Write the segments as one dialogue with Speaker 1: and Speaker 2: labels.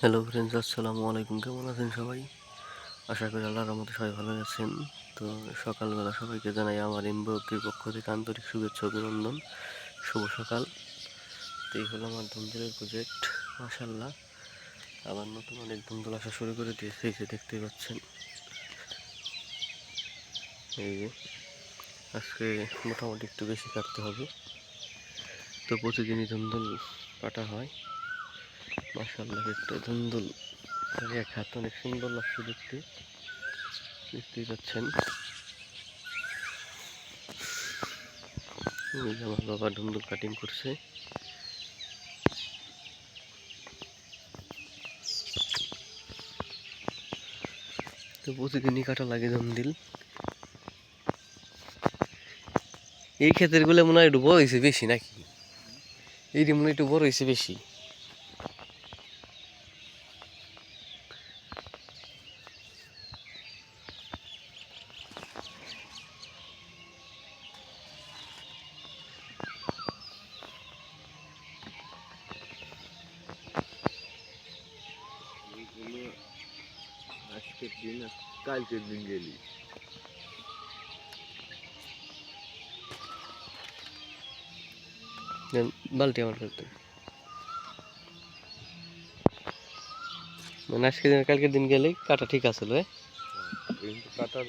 Speaker 1: Hello friends আসসালামু আলাইকুম। কেমন আছেন সবাই? আশা করি আল্লাহর রহমতে সবাই ভালো আছেন। তো সকালবেলা সবাইকে জানাই আমার এমবিওকির পক্ষ থেকে আন্তরিক শুভেচ্ছা অভিনন্দন। শুভ সকাল। তো এই হলো আমার ধুমদুলের প্রজেক্ট মাসাল্লাহ আবার নতুন অনেক ধুমদুল আসা শুরু করে দিয়েছে, এই যে পাচ্ছেন। এই যে, আজকে মোটামুটি একটু বেশি কাটতে হবে। তো প্রতিদিনই ধুমদুল কাটা হয়। মাসাল্লাহ একটা ধুন্দুল। এক হাত অনেক সুন্দর লাগছে দেখতে। দেখতেই পাচ্ছেন। আমার বাবা ধুন্দুল কাটিং করছে। তো প্রতিদিনই কাটা লাগে ধুন্দুল। এই ক্ষেতেরগুলো মনে হয় একটু বড় হয়েছে বেশি নাকি? এই মনে হয় একটু বড় হয়েছে বেশি
Speaker 2: এগুলো আজকের দিন আর কালকের দিন গেলি
Speaker 1: দেন বালতি আমার করতে মানে আজকে দিন কালকের দিন গেলেই কাটা ঠিক আছে লো
Speaker 2: কিন্তু কাটার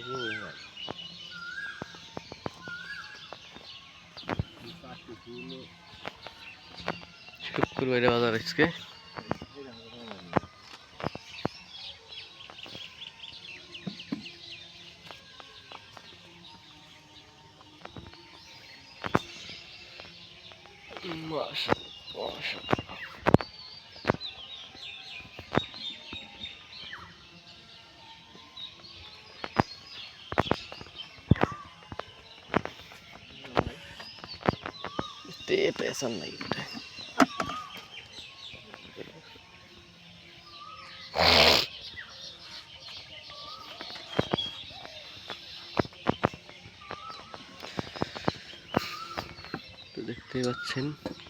Speaker 2: বই নাই
Speaker 1: শুক্রবারে বাজার আজকে দেখতেই পাচ্ছেন,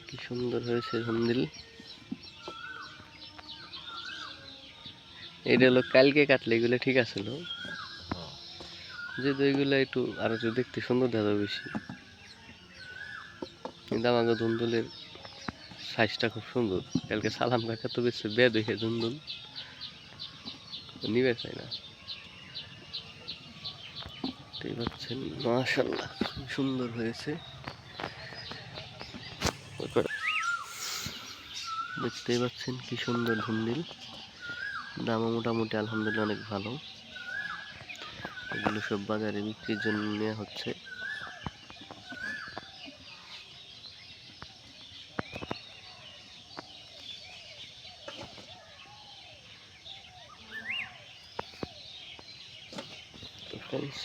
Speaker 1: কি সুন্দর হয়েছে ধন্দিল। এইটা হলো কালকে কাটলে, এগুলো ঠিক আছিল যে এগুলো একটু আরও দেখতে সুন্দর দেখা বেশি। কিন্তু আমাকে ধুন্দুলের সাইজটা খুব সুন্দর। কালকে সালাম কাকা তো বেশি বেদ হয়েছে ধুন্দুল। নিবে চাই না? দেখতেই পাচ্ছেন মাশাল্লাহ সুন্দর হয়েছে। দেখতেই পাচ্ছেন কি সুন্দর ধুন্দিল দামও মোটামুটি আলহামদুলিল্লাহ অনেক ভালো। এগুলো সব বাজারে বিক্রির জন্য নেওয়া হচ্ছে। ফ্রেন্ডস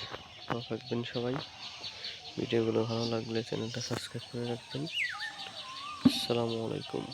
Speaker 1: ভালো থাকবেন সবাই। ভিডিওগুলো ভালো লাগলে চ্যানেলটা সাবস্ক্রাইব করে রাখবেন। আসসালামু আলাইকুম।